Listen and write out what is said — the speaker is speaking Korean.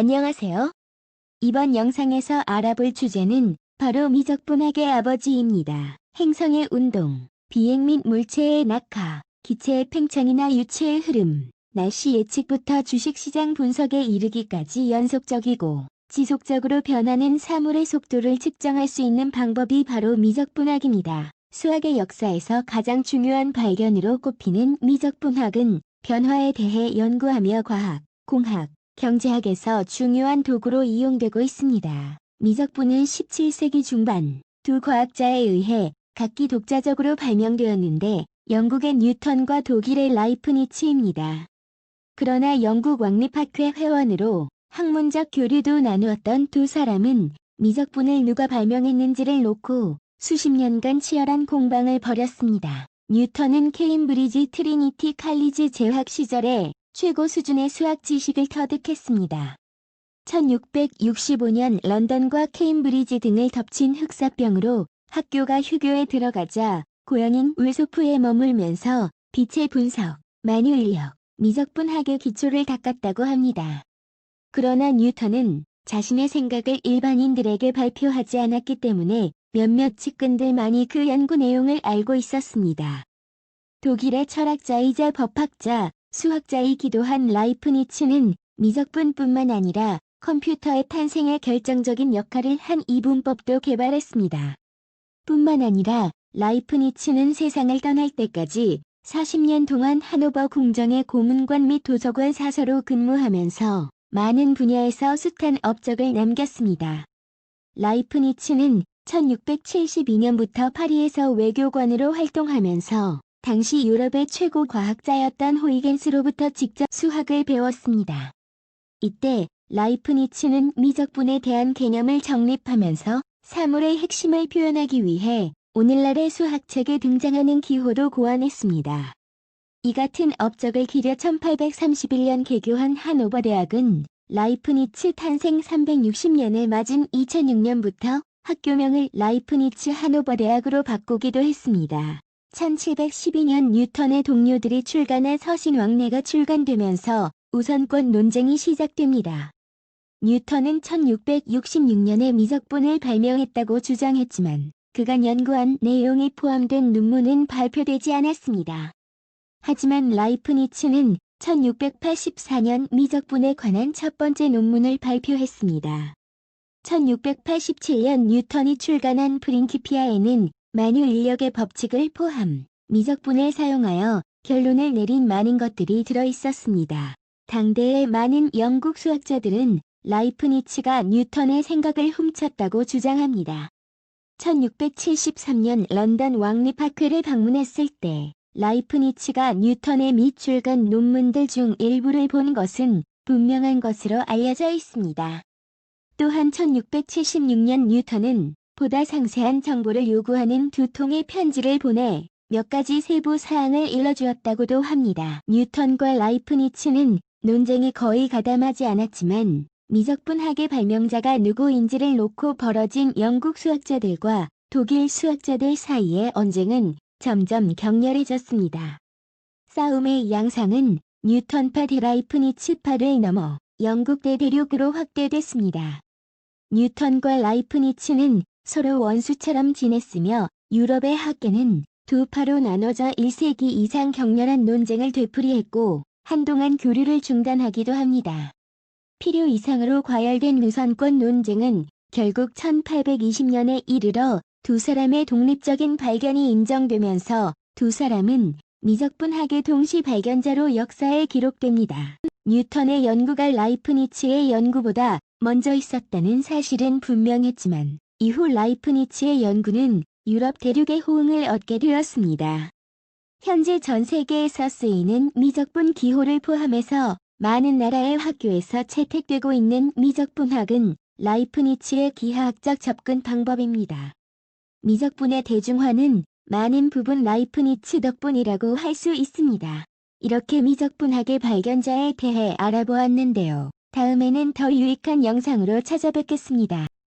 안녕하세요. 이번 영상에서 알아볼 주제는 바로 미적분학의 아버지입니다. 행성의 운동, 비행 및 물체의 낙하, 기체의 팽창이나 유체의 흐름, 날씨 예측부터 주식시장 분석에 이르기까지 연속적이고 지속적으로 변하는 사물의 속도를 측정할 수 있는 방법이 바로 미적분학입니다. 수학의 역사에서 가장 중요한 발견으로 꼽히는 미적분학은 변화에 대해 연구하며 과학, 공학, 경제학에서 중요한 도구로 이용되고 있습니다. 미적분은 17세기 중반 두 과학자에 의해 각기 독자적으로 발명되었는데 영국의 뉴턴과 독일의 라이프니츠입니다. 그러나 영국 왕립학회 회원으로 학문적 교류도 나누었던 두 사람은 미적분을 누가 발명했는지를 놓고 수십 년간 치열한 공방을 벌였습니다. 뉴턴은 케임브리지 트리니티 칼리지 재학 시절에 최고 수준의 수학 지식을 터득했습니다. 1665년 런던과 케임브리지 등을 덮친 흑사병으로 학교가 휴교에 들어가자 고향인 웨소프에 머물면서 빛의 분석, 만유인력, 미적분학의 기초를 닦았다고 합니다. 그러나 뉴턴은 자신의 생각을 일반인들에게 발표하지 않았기 때문에 몇몇 측근들만이 그 연구 내용을 알고 있었습니다. 독일의 철학자이자 법학자, 수학자이기도 한 라이프니츠는 미적분뿐만 아니라 컴퓨터의 탄생에 결정적인 역할을 한 이분법도 개발했습니다. 뿐만 아니라 라이프니츠는 세상을 떠날 때까지 40년 동안 하노버 궁정의 고문관 및 도서관 사서로 근무하면서 많은 분야에서 숱한 업적을 남겼습니다. 라이프니츠는 1672년부터 파리에서 외교관으로 활동하면서 당시 유럽의 최고 과학자였던 호이겐스로부터 직접 수학을 배웠습니다. 이때 라이프니츠는 미적분에 대한 개념을 정립하면서 사물의 핵심을 표현하기 위해 오늘날의 수학책에 등장하는 기호도 고안했습니다. 이 같은 업적을 기려 1831년 개교한 하노버 대학은 라이프니츠 탄생 360년을 맞은 2006년부터 학교명을 라이프니츠 하노버 대학으로 바꾸기도 했습니다. 1712년 뉴턴의 동료들이 출간한 서신 왕래가 출간되면서 우선권 논쟁이 시작됩니다. 뉴턴은 1666년에 미적분을 발명했다고 주장했지만 그간 연구한 내용이 포함된 논문은 발표되지 않았습니다. 하지만 라이프니츠는 1684년 미적분에 관한 첫 번째 논문을 발표했습니다. 1687년 뉴턴이 출간한 프린키피아에는 만유 인력의 법칙을 포함 미적분을 사용하여 결론을 내린 많은 것들이 들어 있었습니다. 당대의 많은 영국 수학자들은 라이프니츠가 뉴턴의 생각을 훔쳤다고 주장합니다. 1673년 런던 왕립학회를 방문했을 때 라이프니츠가 뉴턴의 미 출간 논문들 중 일부를 본 것은 분명한 것으로 알려져 있습니다. 또한 1676년 뉴턴은 보다 상세한 정보를 요구하는 두 통의 편지를 보내 몇 가지 세부 사항을 일러주었다고도 합니다. 뉴턴과 라이프니츠는 논쟁이 거의 가담하지 않았지만 미적분학의 발명자가 누구인지를 놓고 벌어진 영국 수학자들과 독일 수학자들 사이의 언쟁은 점점 격렬해졌습니다. 싸움의 양상은 뉴턴파 데라이프니츠파를 넘어 영국 대 대륙으로 확대됐습니다. 뉴턴과 라이프니츠는 서로 원수처럼 지냈으며 유럽의 학계는 두 파로 나눠져 1세기 이상 격렬한 논쟁을 되풀이했고 한동안 교류를 중단하기도 합니다. 필요 이상으로 과열된 우선권 논쟁은 결국 1820년에 이르러 두 사람의 독립적인 발견이 인정되면서 두 사람은 미적분학의 동시 발견자로 역사에 기록됩니다. 뉴턴의 연구가 라이프니츠의 연구보다 먼저 있었다는 사실은 분명했지만 이후 라이프니츠의 연구는 유럽 대륙의 호응을 얻게 되었습니다. 현재 전 세계에서 쓰이는 미적분 기호를 포함해서 많은 나라의 학교에서 채택되고 있는 미적분학은 라이프니츠의 기하학적 접근 방법입니다. 미적분의 대중화는 많은 부분 라이프니츠 덕분이라고 할 수 있습니다. 이렇게 미적분학의 발견자에 대해 알아보았는데요. 다음에는 더 유익한 영상으로 찾아뵙겠습니다.